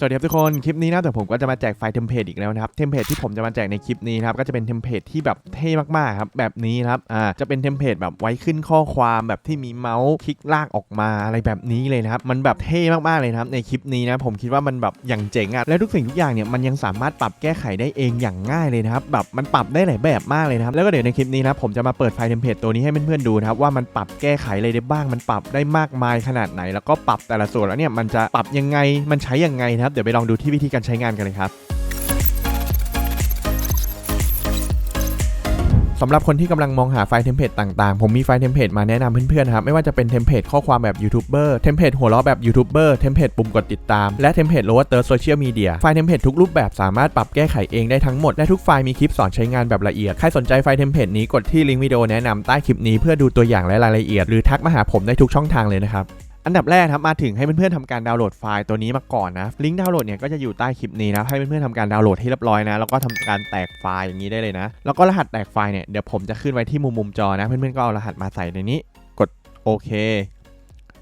สวัสดีครับทุกคน คลิปนี้นะแต่ผมก็จะมาแจกไฟล์เทมเพลตอีกแล้วนะครับ เทมเพลตที่ผมจะมาแจกในคลิปนี้นะครับ ก็จะเป็นเทมเพลตที่แบบเท่มากๆครับ แบบนี้ครับ อ่า จะเป็นเทมเพลตแบบไว้ขึ้นข้อความแบบที่มีเมาส์คลิกลากออกมาอะไรแบบนี้เลยนะครับ มันแบบเท่มากๆเลยนะครับ ในคลิปนี้นะ ผมคิดว่ามันแบบอย่างเจ๋งอะและทุกสิ่งทุกอย่างเนี่ยมันยังสามารถปรับแก้ไขได้เองอย่างง่ายเลยนะครับ แบบมันปรับได้หลายแบบมากเลยนะครับ แล้วก็เดี๋ยวในคลิปนี้นะผมจะมาเปิดไฟล์เทมเพลตตัวนี้ให้เพื่อนๆดูนะครับว่ามันปรับแก้ไขอะไรได้บ้าง มันปรับได้มากมายขนาดไหน แล้วก็ปรับแต่ละส่วนแล้วเนี่ยมันจะปรับยังไงมันใช้ยังไงนะครับ เดี๋ยวไปลองดูที่วิธีการใช้งานกันเลยครับสำหรับคนที่กำลังมองหาไฟล์เทมเพลตต่างๆ ผมมีไฟล์เทมเพลตมาแนะนำเพื่อนๆครับ ไม่ว่าจะเป็นเทมเพลตข้อความแบบยูทูบเบอร์ เทมเพลตหัวเราะแบบยูทูบเบอร์ เทมเพลตปุ่มกดติดตาม และเทมเพลตโลว์เตอร์โซเชียลมีเดีย ไฟล์เทมเพลตทุกรูปแบบสามารถปรับแก้ไขเองได้ทั้งหมด และทุกไฟล์มีคลิปสอนใช้งานแบบละเอียด ใครสนใจไฟล์เทมเพลตนี้กดที่ลิงก์วิดีโอแนะนำใต้คลิปนี้เพื่อดูตัวอย่างและรายละเอียด หรือทักมาหาผมได้ทุกช่องทางเลยนะครับ อันดับแรกครับมาถึงให้เพื่อนๆทำการดาวน์โหลดไฟล์ตัวนี้มาก่อนนะลิงก์ดาวน์โหลดเนี่ยก็จะอยู่ใต้คลิปนี้นะให้เพื่อนๆทำการดาวน์โหลดให้เรียบร้อยนะแล้วก็ทำการแตกไฟล์อย่างนี้ได้เลยนะ แล้วก็รหัสแตกไฟล์เนี่ยเดี๋ยวผมจะขึ้นไว้ที่มุมมุมจอนะเพื่อนๆก็เอารหัสมาใส่ในนี้ กดโอเค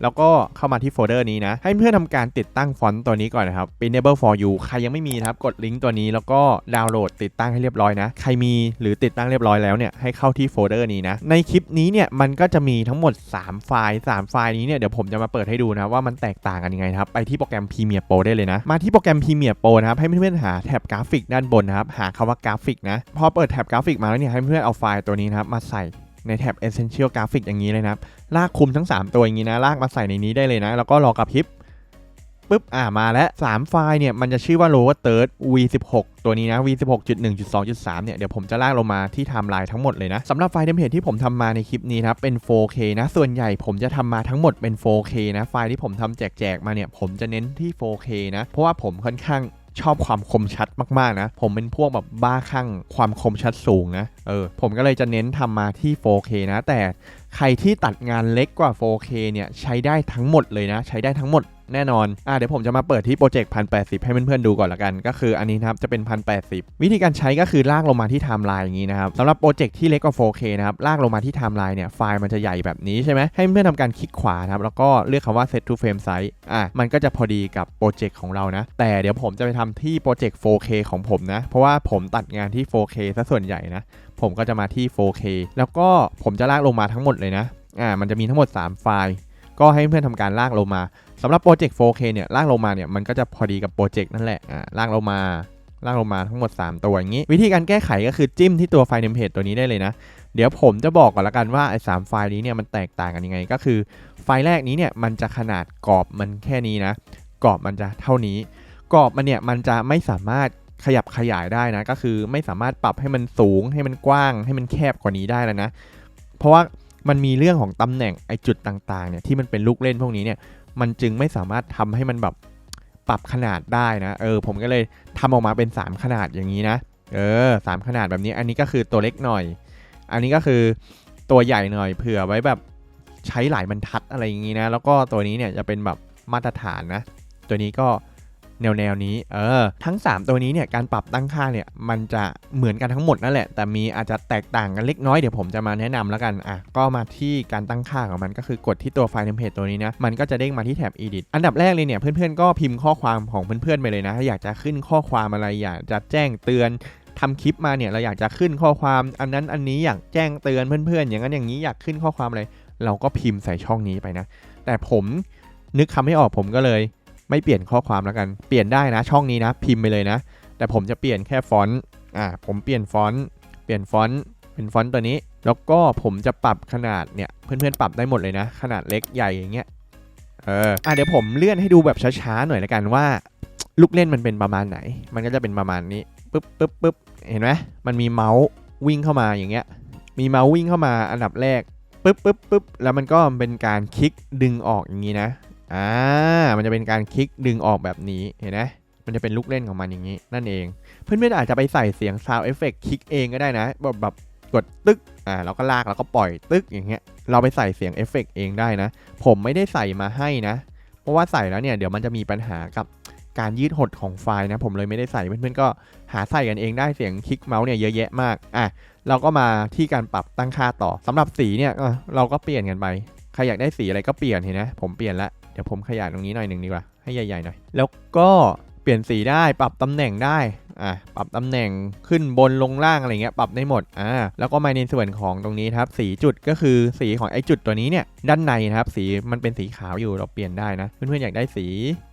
แล้วก็เข้ามาที่โฟลเดอร์นี้นะ ให้เพื่อนทำการติดตั้งฟอนต์ตัวนี้ก่อนนะครับ Enable for you ใครยังไม่มีนะครับ กดลิงก์ตัวนี้แล้วก็ดาวน์โหลดติดตั้งให้เรียบร้อยนะ ใครมีหรือติดตั้งเรียบร้อยแล้วเนี่ยให้เข้าที่โฟลเดอร์นี้นะ ในคลิปนี้เนี่ยมันก็จะมีทั้งหมด 3 ไฟล์ 3 ไฟล์นี้เนี่ยเดี๋ยวผมจะมาเปิดให้ดูนะว่ามันแตกต่างกันยังไงครับ ไปที่โปรแกรม Premiere Pro ได้เลยนะ มาที่โปรแกรม Premiere Pro นะครับ ให้เพื่อนๆหาแท็บกราฟิกด้านบนนะครับ หาคำว่ากราฟิกนะ พอเปิดแท็บกราฟิกมาแล้วเนี่ยให้เพื่อนๆเอาไฟล์ตัวนี้นะครับมาใส่ในแท็บ Essential Graphic อย่างนี้เลยนะครับ ลากคุมทั้ง 3 ตัวอย่างนี้นะ ลากมาใส่ในนี้ได้เลยนะ แล้วก็รอกระพริบปุ๊บ อ่า มาแล้ว 3 ไฟล์เนี่ย มันจะชื่อว่า lower third v16 ตัวนี้นะ v16.1.2.3 เนี่ย เดี๋ยวผมจะลากลงมาที่ไทม์ไลน์ทั้งหมดเลยนะสำหรับไฟล์เทมเพลตที่ผมทำมาในคลิปนี้นะ เป็น 4K นะ ส่วนใหญ่ผมจะทำมาทั้งหมดเป็น 4K นะ ไฟล์ที่ผมทำแจกๆมาเนี่ย ผมจะเน้นที่ 4K นะ เพราะว่าผมค่อนข้างชอบความคมชัดมากๆนะ ผมเป็นพวกแบบบ้าคลั่งความคมชัดสูงนะ เออผมก็เลยจะเน้นทำมาที่ 4K นะ แต่ใครที่ตัดงานเล็กกว่า 4K เนี่ยใช้ได้ทั้งหมดเลยนะ ใช้ได้ทั้งหมดแน่นอนอ่าเดี๋ยวผมจะมาเปิดที่โปรเจกต์1080ให้เพื่อนๆดูก่อนละกัน ก็คืออันนี้นะครับจะเป็น1080วิธีการใช้ก็คือลากลงมาที่ไทม์ไลน์อย่างนี้นะครับสำหรับโปรเจกต์ที่เล็กกว่า 4K นะครับลากลงมาที่ไทม์ไลน์เนี่ยไฟล์มันจะใหญ่แบบนี้ใช่ไหมให้เพื่อนๆทำการคลิกขวานะครับแล้วก็เลือกคำว่า set to frame size อะมันก็จะพอดีกับโปรเจกต์ของเรานะ แต่เดี๋ยวผมจะไปทำที่โปรเจกต์ 4K ของผมนะ เพราะว่าผมตัดงานที่ 4K ซะส่วนใหญ่นะผมก็จะมาที่ 4K แล้วก็ผมจะลากลงมาทั้งหมดเลยนะอ่ามันจะมีทั้งหมด 3 ไฟล์ ก็ให้เพื่อนทำการลากลงมาสำหรับโปรเจกต์ 4K เนี่ยลากลงมาเนี่ยมันก็จะพอดีกับโปรเจกต์นั่นแหละอ่าลากลงมาลากลงมาทั้งหมด 3 ตัวอย่างนี้ วิธีการแก้ไขก็คือจิ้มที่ตัวไฟล์เทมเพลตตัวนี้ได้เลยนะ เดี๋ยวผมจะบอกก่อนละกันว่าไอ้สไฟล์นี้เนี่ยมันแตกต่างกันยังไง ก็คือไฟล์แรกนี้เนี่ยมันจะขนาดกรอบมันแค่นี้นะ กรอบมันจะเท่านี้ กรอบมันเนี่ยมันจะไม่สามารถ ขยับขยายได้นะ ก็คือไม่สามารถปรับให้มันสูงให้มันกว้าง ให้มันแคบกว่านี้ได้แล้วนะ เพราะว่ามันมีเรื่องของตำแหน่งไอจุดต่างๆเนี่ยที่มันเป็นลูกเล่นพวกนี้เนี่ยมันจึงไม่สามารถทำให้มันแบบปรับขนาดได้นะ เออ ผมก็เลยทำออกมาเป็น 3 ขนาดอย่างนี้นะ เออสามขนาดแบบนี้ อันนี้ก็คือตัวเล็กหน่อย อันนี้ก็คือตัวใหญ่หน่อยเผื่อไว้แบบใช้หลายบรรทัดอะไรอย่างนี้นะ แล้วก็ตัวนี้เนี่ยจะเป็นแบบมาตรฐานนะ ตัวนี้ก็ แนวแนวนี้ เออ ทั้ง 3 ตัวนี้เนี่ยการปรับตั้งค่าเนี่ยมันจะเหมือนกันทั้งหมดนั่นแหละ แต่มีอาจจะแตกต่างกันเล็กน้อยเดี๋ยวผมจะมาแนะนำแล้วกัน อะ ก็มาที่การตั้งค่าของมันก็คือกดที่ตัวไฟล์เทมเพลตตัวนี้นะ มันก็จะเด้งมาที่แท็บ edit อันดับแรกเลยเนี่ยเพื่อนๆก็พิมพ์ข้อความของเพื่อนๆไปเลยนะถ้าอยากจะขึ้นข้อความอะไรอยากจะแจ้งเตือนทำคลิปมาเนี่ยเราอยากจะขึ้นข้อความอันนั้นอันนี้อยากแจ้งเตือนเพื่อนๆ อย่างนั้นอย่างนี้อยากขึ้นข้อความอะไร เราก็พิมพ์ใส่ช่องนี้ไปนะ แต่ผมนึกคำไม่ออกผมก็เลย ไม่เปลี่ยนข้อความแล้วกัน เปลี่ยนได้นะช่องนี้นะ พิมพ์ไปเลยนะ แต่ผมจะเปลี่ยนแค่ฟอนต์ อ่า ผมเปลี่ยนฟอนต์ เปลี่ยนฟอนต์เป็นฟอนต์ตัวนี้ แล้วก็ผมจะปรับขนาดเนี่ย เพื่อนๆ ปรับได้หมดเลยนะ ขนาดเล็กใหญ่อย่างเงี้ย เออ อะเดี๋ยวผมเลื่อนให้ดูแบบช้าๆ หน่อยละกันว่า ลูกเล่นมันเป็นประมาณไหน มันก็จะเป็นประมาณนี้ ปึ๊บปึ๊บปึ๊บเห็นไหมมันมีเมาส์วิ่งเข้ามาอย่างเงี้ย มีเมาส์วิ่งเข้ามาอันดับแรก ปึ๊บปึ๊บปึ๊บแล้วมันก็เป็นการคลิกดึงออกอย่างนี้นะ อ่า มันจะเป็นการคลิกดึงออกแบบนี้ เห็นไหมมันจะเป็นลูกเล่นของมันอย่างนี้ นั่นเอง เพื่อนๆอาจจะไปใส่เสียง sound effect คลิกเองก็ได้นะ แบบแบบกดตึ๊กอ่าแล้วก็ลากแล้วก็ปล่อยตึ๊กอย่างเงี้ย เราไปใส่เสียงเอฟเฟกต์เองได้นะ ผมไม่ได้ใส่มาให้นะ เพราะว่าใส่แล้วเนี่ยเดี๋ยวมันจะมีปัญหากับการยืดหดของไฟล์นะ ผมเลยไม่ได้ใส่ เพื่อนๆก็หาใส่กันเองได้เสียงคลิกเมาส์เนี่ยเยอะแยะมาก อะ เราก็มาที่การปรับตั้งค่าต่อสำหรับสีเนี่ยเราก็เปลี่ยนกันไป ใครอยากได้สีอะไรก็เปลี่ยนเห็นไหมผมเปลี่ยนละ เดี๋ยวผมขยายตรงนี้หน่อยหนึ่งดีกว่า ให้ใหญ่ๆหน่อย แล้วก็ ปลี่ยนสีได้ปรับตำแหน่งได้อะปรับตำแหน่งขึ้นบนลงล่างอะไรเงี้ยปรับได้หมดอ่าแล้วก็มาในส่วนของตรงนี้ครับสีจุดก็คือสีของไอ้จุดตัวนี้เนี่ยด้านในนะครับสีมันเป็นสีขาวอยู่เราเปลี่ยนได้นะเพื่อนๆอยากได้สี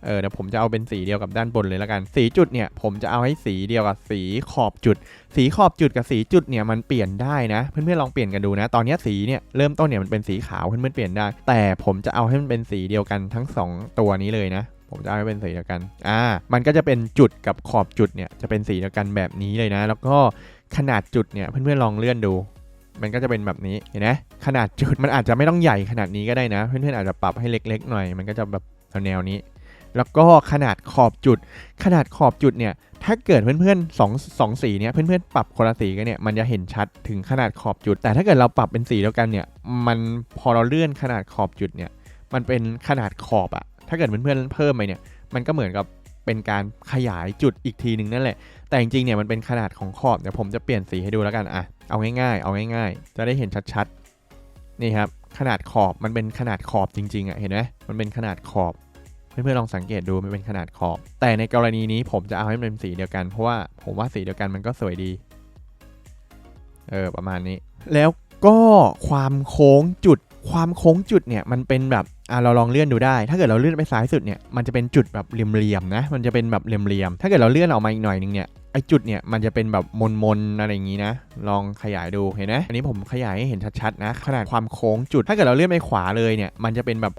เออเดี๋ยวผมจะเอาเป็นสีเดียวกับด้านบนเลยแล้วกัน สีจุดเนี่ยผมจะเอาให้สีเดียวกับสีขอบจุด สีขอบจุดกับสีจุดเนี่ยมันเปลี่ยนได้นะเพื่อนๆลองเปลี่ยนกันดูนะ ตอนนี้สีเนี่ยเริ่มต้นเนี่ยมันเป็นสีขาวเพื่อนๆเปลี่ยนได้ แต่ผมจะเอาให้มันเป็นสีเดียวกันทั้ง 2 ตัวนี้เลยนะ ผมจะเอาให้เป็นสีเดียวกัน อ่า มันก็จะเป็นจุดกับขอบจุดเนี่ยจะเป็นสีเดียวกันแบบนี้เลยนะ แล้วก็ขนาดจุดเนี่ยเพื่อนๆลองเลื่อนดู มันก็จะเป็นแบบนี้ เห็นไหมขนาดจุดมันอาจจะไม่ต้องใหญ่ขนาดนี้ก็ได้นะ เพื่อนๆอาจจะปรับให้เล็ก ๆ หน่อย มันก็จะแบบแนวนี้ แล้วก็ขนาดขอบจุด ขนาดขอบจุดเนี่ย ถ้าเกิดเพื่อนๆสองสองสีเนี่ย เพื่อนๆปรับคนละสีกันเนี่ย มันจะเห็นชัดถึงขนาดขอบจุด แต่ถ้าเกิดเราปรับเป็นสีเดียวกันเนี่ย มันพอเราเลื่อนขนาดขอบจุดเนี่ย มันเป็นขนาดขอบอะ ถ้าเกิดเพื่อนๆเพิ่มไปเนี่ย มันก็เหมือนกับเป็นการขยายจุดอีกทีหนึ่งนั่นแหละ แต่จริงๆเนี่ยมันเป็นขนาดของขอบ เดี๋ยวผมจะเปลี่ยนสีให้ดูแล้วกันอะเอาง่ายๆ เอาง่ายๆ จะได้เห็นชัดๆ นี่ครับ ขนาดขอบ มันเป็นขนาดขอบจริงๆอะเห็นไหมมันเป็นขนาดขอบ เพื่อนๆลองสังเกตดู มันเป็นขนาดขอบ แต่ในกรณีนี้ผมจะเอาให้มันเป็นสีเดียวกัน เพราะว่าผมว่าสีเดียวกันมันก็สวยดี เออ ประมาณนี้ แล้วก็ความโค้งจุด ความโค้งจุดเนี่ย มันเป็นแบบ อะเราลองเลื่อนดูได้ ถ้าเกิดเราเลื่อนไปซ้ายสุดเนี่ย มันจะเป็นจุดแบบเหลี่ยมๆนะ มันจะเป็นแบบเหลี่ยมๆ ถ้าเกิดเราเลื่อนออกมาอีกหน่อยนึงเนี่ย ไอจุดเนี่ยมันจะเป็นแบบมนๆอะไรอย่างนี้นะ ลองขยายดู เห็นไหมอันนี้ผมขยายให้เห็นชัดๆนะ ขนาดความโค้งจุด ถ้าเกิดเราเลื่อนไปขวาเลยเนี่ย มันจะเป็นแบบ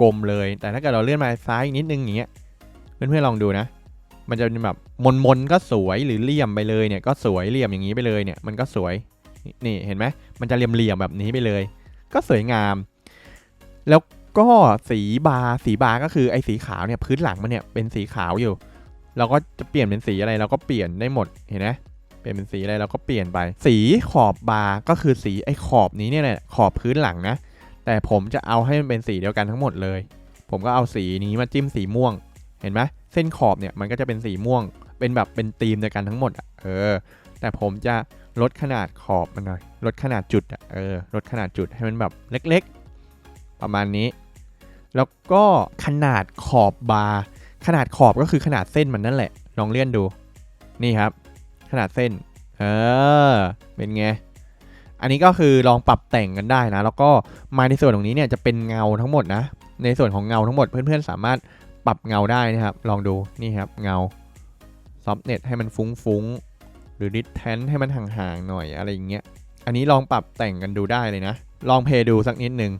กลมๆเลย แต่ถ้าเกิดเราเลื่อนมาซ้ายอีกนิดนึงอย่างเงี้ย เพื่อนๆลองดูนะ มันจะเป็นแบบมนๆก็สวย หรือเหลี่ยมไปเลยเนี่ย ก็สวย เหลี่ยมอย่างนี้ไปเลยเนี่ย มันก็สวย นี่เห็นไหมมันจะเหลี่ยมๆแบบนี้ไปเลย ก็สวยงาม แล้ว ก็สีบาร์สีบาร์ก็คือไอ้สีขาวเนี่ยพื้นหลังมันเนี่ยเป็นสีขาวอยู่ เราก็จะเปลี่ยนเป็นสีอะไรเราก็เปลี่ยนได้หมดเห็นไหมเปลี่ยนเป็นสีอะไรเราก็เปลี่ยนไป สีขอบบาร์ก็คือสีไอ้ขอบนี้เนี่ยแหละขอบพื้นหลังนะ แต่ผมจะเอาให้มันเป็นสีเดียวกันทั้งหมดเลย ผมก็เอาสีนี้มาจิ้มสีม่วง เห็นไหมเส้นขอบเนี่ยมันก็จะเป็นสีม่วง เป็นแบบเป็นธีมเดียวกันทั้งหมดเออ แต่ผมจะลดขนาดขอบมันหน่อยลดขนาดจุดอะเออลดขนาดจุดให้มันแบบเล็ก ๆ ประมาณนี้ แล้วก็ขนาดขอบบาร์ขนาดขอบก็คือขนาดเส้นมันนั่นแหละ ลองเลื่อนดู นี่ครับ ขนาดเส้น เออ เป็นไง อันนี้ก็คือลองปรับแต่งกันได้นะ แล้วก็มาในส่วนตรงนี้เนี่ยจะเป็นเงาทั้งหมดนะ ในส่วนของเงาทั้งหมดเพื่อนๆ สามารถปรับเงาได้นะครับ ลองดูนี่ครับ เงาซอฟเน็ตให้มันฟุ้งๆ หรือดิสแทนให้มันห่างๆหน่อยอะไรอย่างเงี้ย อันนี้ลองปรับแต่งกันดูได้เลยนะ ลองเพย์ดูสักนิดนึง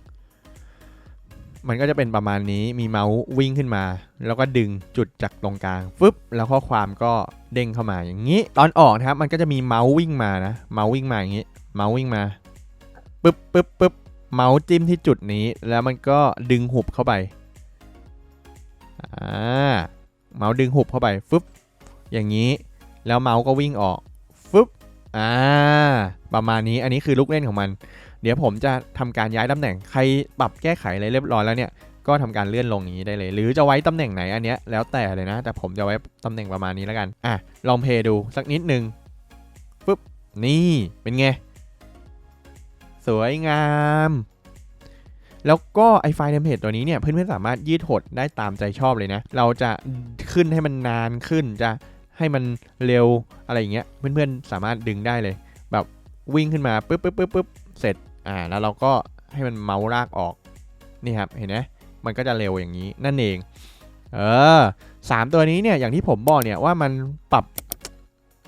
มันก็จะเป็นประมาณนี้มีเมาส์วิ่งขึ้นมา แล้วก็ดึงจุดจากตรงกลางฟึบแล้วข้อความก็เด้งเข้ามาอย่างนี้ ตอนออกนะครับมันก็จะมีเมาส์วิ่งมานะเมาส์วิ่งมาอย่างนี้เมาส์วิ่งมาปึ๊บปึ๊บปึ๊บเมาส์จิ้มที่จุดนี้ แล้วมันก็ดึงหุบเข้าไปอ่าเมาส์ดึงหุบเข้าไปฟึบอย่างนี้ แล้วเมาส์ก็วิ่งออกฟึบอ่าประมาณนี้อันนี้คือลูกเล่นของมัน เดี๋ยวผมจะทำการย้ายตำแหน่งใครปรับแก้ไขอะไรเรียบร้อยแล้วเนี่ยก็ทำการเลื่อนลงอย่างนี้ได้เลย หรือจะไว้ตำแหน่งไหนอันเนี้ยแล้วแต่เลยนะ แต่ผมจะไว้ตำแหน่งประมาณนี้แล้วกันอะลองเพลย์ดูสักนิดนึงปุ๊บนี่เป็นไงสวยงาม แล้วก็ไอไฟล์เทมเพลตตัวนี้เนี่ยเพื่อนๆสามารถยืดหดได้ตามใจชอบเลยนะ เราจะขึ้นให้มันนานขึ้นจะให้มันเร็วอะไรอย่างเงี้ยเพื่อนๆสามารถดึงได้เลย แบบวิ่งขึ้นมาปุ๊บปุ๊บปุ๊บปุ๊บเสร็จ อ่าแล้วเราก็ให้มันเมาส์ลากออกนี่ครับเห็นไหมมันก็จะเร็วอย่างนี้นั่นเองเออสามตัวนี้เนี่ยอย่างที่ผมบอกเนี่ยว่ามันปรับ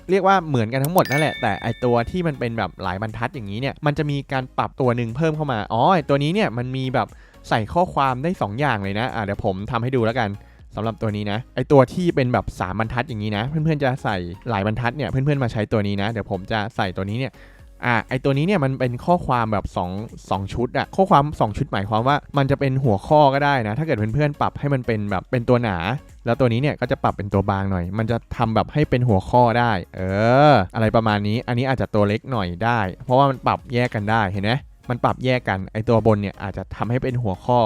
เรียกว่าเหมือนกันทั้งหมดนั่นแหละ แต่ไอตัวที่มันเป็นแบบหลายบรรทัดอย่างนี้เนี่ยมันจะมีการปรับตัวหนึ่งเพิ่มเข้ามาอ๋อไอตัวนี้เนี่ยมันมีแบบใส่ข้อความได้ 2 อย่างเลยนะอะเดี๋ยวผมทำให้ดูแล้วกันสำหรับตัวนี้นะไอตัวที่เป็นแบบ3บรรทัดอย่างนี้นะ เพื่อนๆจะใส่หลายบรรทัดเนี่ยเพื่อนๆมาใช้ตัวนี้นะ เดี๋ยวผมจะใส่ตัวนี้เนี่ย อะไอตัวนี้เนี่ยมันเป็นข้อความแบบ2 2ชุดอะข้อความ 2 ชุดหมายความว่ามันจะเป็นหัวข้อก็ได้นะ ถ้าเกิดเพื่อนๆปรับให้มันเป็นแบบเป็นตัวหนา แล้วตัวนี้เนี่ยก็จะปรับเป็นตัวบางหน่อย มันจะทำแบบให้เป็นหัวข้อได้ เออ อะไรประมาณนี้ อันนี้อาจจะตัวเล็กหน่อยได้ เพราะว่ามันปรับแยกกันได้เห็นไหมมันปรับแยกกันไอตัวบนเนี่ยอาจจะทำให้เป็นหัวข้อ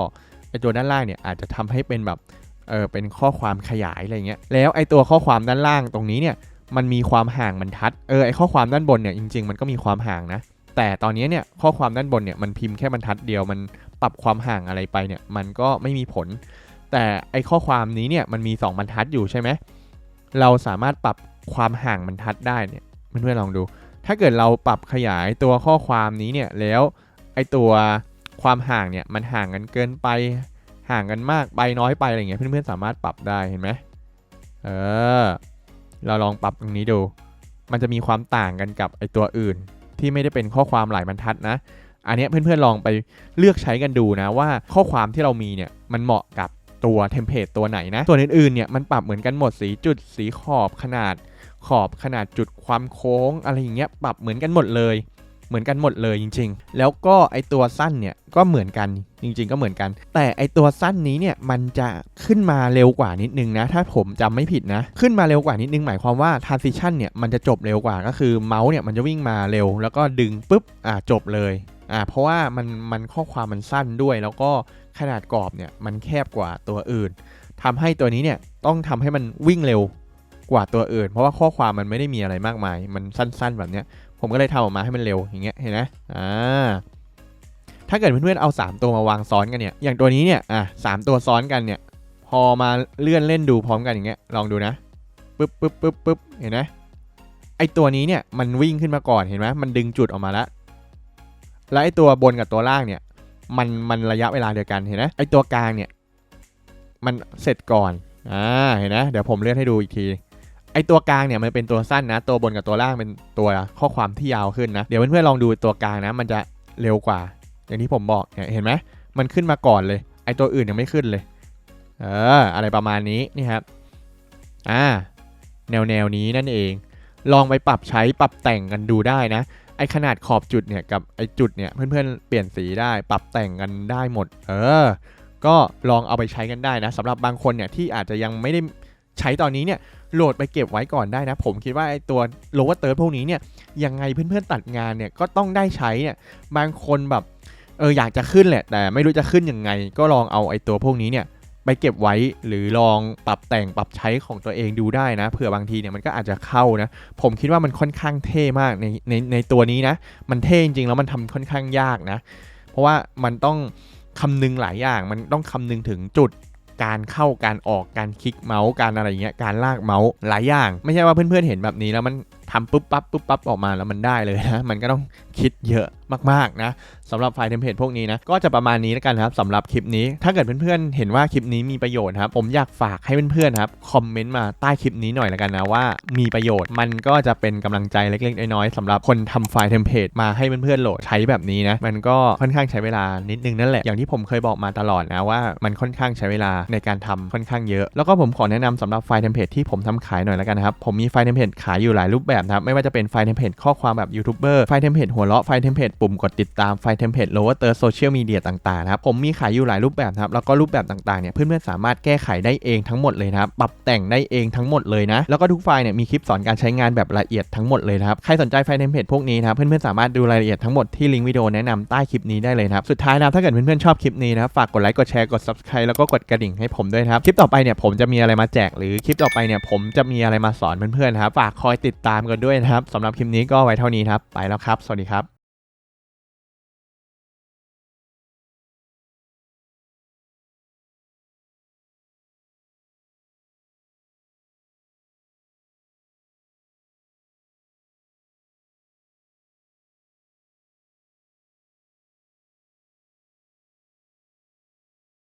ไอตัวด้านล่างเนี่ยอาจจะทำให้เป็นแบบเออเป็นข้อความขยายอะไรเงี้ยแล้วไอตัวข้อความด้านล่างตรงนี้เนี่ย มันมีความห่างบรรทัด เออไอข้อความด้านบนเนี่ยจริง ๆ มันก็มีความห่างนะ แต่ตอนนี้เนี่ยข้อความด้านบนเนี่ยมันพิมพ์แค่บรรทัดเดียวมันปรับความห่างอะไรไปเนี่ยมันก็ไม่มีผล แต่ไอข้อความนี้เนี่ยมันมี 2 บรรทัดอยู่ใช่ไหมเราสามารถปรับความห่างบรรทัดได้เนี่ยเพื่อนๆลองดู ถ้าเกิดเราปรับขยายตัวข้อความนี้เนี่ยแล้วไอตัวความห่างเนี่ยมันห่างกันเกินไปห่างกันมากไปน้อยไปอะไรเงี้ยเพื่อนๆสามารถปรับได้เห็นไหมเออ เราลองปรับตรงนี้ดู มันจะมีความต่างกันกับไอตัวอื่น ที่ไม่ได้เป็นข้อความหลายบรรทัดนะ อันนี้เพื่อนๆลองไปเลือกใช้กันดูนะว่าข้อความที่เรามีเนี่ยมันเหมาะกับตัวเทมเพลตตัวไหนนะตัวอื่นๆเนี่ยมันปรับเหมือนกันหมดสีจุดสีขอบขนาดขอบขนาดจุดความโค้งอะไรอย่างเงี้ยปรับเหมือนกันหมดเลย เหมือนกันหมดเลยจริง ๆ แล้วก็ไอตัวสั้นเนี่ยก็เหมือนกันจริง ๆ ก็เหมือนกัน แต่ไอตัวสั้นนี้เนี่ยมันจะขึ้นมาเร็วกว่านิดนึงนะ ถ้าผมจำไม่ผิดนะ ขึ้นมาเร็วกว่านิดนึงหมายความว่า transition เนี่ยมันจะจบเร็วกว่าก็คือเมาส์เนี่ยมันจะวิ่งมาเร็ว แล้วก็ดึงปุ๊บอ่าจบเลยอ่าเพราะว่ามันมันข้อความมันสั้นด้วย แล้วก็ขนาดกรอบเนี่ยมันแคบกว่าตัวอื่นทำให้ตัวนี้เนี่ยต้องทำให้มันวิ่งเร็วกว่าตัวอื่น เพราะว่าข้อความมันไม่ได้มีอะไรมากมาย มันสั้นๆแบบเนี้ย ผมก็เลยทำออกมาให้มันเร็วอย่างเงี้ยเห็นไหมอ่าถ้าเกิดเพื่อนๆเอา 3 ตัวมาวางซ้อนกันเนี่ยอย่างตัวนี้เนี่ยอะสามตัวซ้อนกันเนี่ยพอมาเลื่อนเล่นดูพร้อมกันอย่างเงี้ยลองดูนะปึ๊บปึ๊บปึ๊บปึ๊บเห็นไหมไอตัวนี้เนี่ยมันวิ่งขึ้นมาก่อนเห็นไหมมันดึงจุดออกมาแล้วแล้วไอตัวบนกับตัวล่างเนี่ยมันมันระยะเวลาเดียวกันเห็นไหมไอตัวกลางเนี่ยมันเสร็จก่อนอ่าเห็นไหมเดี๋ยวผมเลื่อนให้ดูอีกที ไอตัวกลางเนี่ยมันเป็นตัวสั้นนะ ตัวบนกับตัวล่างเป็นตัวข้อความที่ยาวขึ้นนะ เดี๋ยวเพื่อนๆลองดูตัวกลางนะ มันจะเร็วกว่า อย่างที่ผมบอกเนี่ยเห็นไหมมันขึ้นมาก่อนเลย ไอตัวอื่นยังไม่ขึ้นเลย เออ อะไรประมาณนี้นี่ครับ อ่า แนวแนวนี้นั่นเอง ลองไปปรับใช้ปรับแต่งกันดูได้นะ ไอขนาดขอบจุดเนี่ยกับไอจุดเนี่ยเพื่อนๆเปลี่ยนสีได้ ปรับแต่งกันได้หมด เออ ก็ลองเอาไปใช้กันได้นะสำหรับบางคนเนี่ยที่อาจจะยังไม่ได้ใช้ตอนนี้เนี่ย โหลดไปเก็บไว้ก่อนได้นะ ผมคิดว่าไอ้ตัว lower third พวกนี้เนี่ยยังไงเพื่อนๆตัดงานเนี่ยก็ต้องได้ใช้เนี่ยบางคนแบบเอออยากจะขึ้นแหละ แต่ไม่รู้จะขึ้นยังไง ก็ลองเอาไอ้ตัวพวกนี้เนี่ยไปเก็บไว้หรือลองปรับแต่งปรับใช้ของตัวเองดูได้นะเผื่อบางทีเนี่ยมันก็อาจจะเข้านะ ผมคิดว่ามันค่อนข้างเท่มากในในในตัวนี้นะ มันเท่จริงๆแล้วมันทำค่อนข้างยากนะ เพราะว่ามันต้องคำนึงหลายอย่างมันต้องคำนึงถึงจุด การเข้าการออกการคลิกเมาส์การอะไรเงี้ยการลากเมาส์หลายอย่าง ไม่ใช่ว่าเพื่อนๆเห็นแบบนี้แล้วมัน ทำปุ๊บปั๊บปุ๊บปั๊บออกมาแล้วมันได้เลยนะมันก็ต้องคิดเยอะมากๆนะสำหรับไฟล์เทมเพลตพวกนี้นะก็จะประมาณนี้แล้วกันครับสำหรับคลิปนี้ ถ้าเกิดเพื่อนๆเห็นว่าคลิปนี้มีประโยชน์ครับผมอยากฝากให้เพื่อนๆครับคอมเมนต์มาใต้คลิปนี้หน่อยแล้วกันนะว่ามีประโยชน์มันก็จะเป็นกำลังใจเล็กๆน้อยๆสำหรับคนทำไฟล์เทมเพลตมาให้เพื่อนๆโหลดใช้แบบนี้นะมันก็ค่อนข้างใช้เวลานิดนึงนั่นแหละอย่างที่ผมเคยบอกมาตลอดนะว่ามันค่อนข้างใช้เวลาในการทำค่อนข้างเยอะ แล้วก็ผมขอแนะนำสำหรับไฟล์เทมเพลตที่ผมทำขายหน่อยแล้วกันนะครับผมมีไฟล์เทมเพลตขายอยู่หลายรูปแบบนะครับไม่ว่าจะเป็นไฟล์เทมเพลตข้อความแบบยูทูบเบอร์ไฟล์เทมเพลตหัวเราะไฟล์เทมเพลตปุ่มกดติดตามไฟล์เทมเพลตโลว์เตอร์โซเชียลมีเดียต่างๆนะครับผมมีขายอยู่หลายรูปแบบนะครับแล้วก็รูปแบบต่างๆเนี่ยเพื่อนๆสามารถแก้ไขได้เองทั้งหมดเลยนะครับปรับแต่งได้เองทั้งหมดเลยนะแล้วก็ทุกไฟล์เนี่ยมีคลิปสอนการใช้งานแบบละเอียดทั้งหมดเลยนะครับใครสนใจไฟล์เทมเพลตพวกนี้นะครับเพื่อนๆสามารถดูรายละเอียดทั้งหมดที่ลิงก์วิดีโอแนะนำใต้คลิปนี้ได้เลยนะครับสุดท้ายนะถ้าเกิดเพื่อนๆชอบคลิปนี้นะฝากกดไลค์กดแชร์กด subscribe แล้วก็กดกระดิ่งให้ผมด้วยครับคลิปต่อไปเนี่ยผมจะมีอะไรมาแจกหรือคลิปต่อไปเนี่ยผมจะมีอะไรมาสอนเพื่อนๆนะครับฝากคอยติดตามกันด้วยนะครับสำหรับคลิปนี้ก็ไว้เท่านี้ครับ ไปแล้วครับ สวัสดีครับ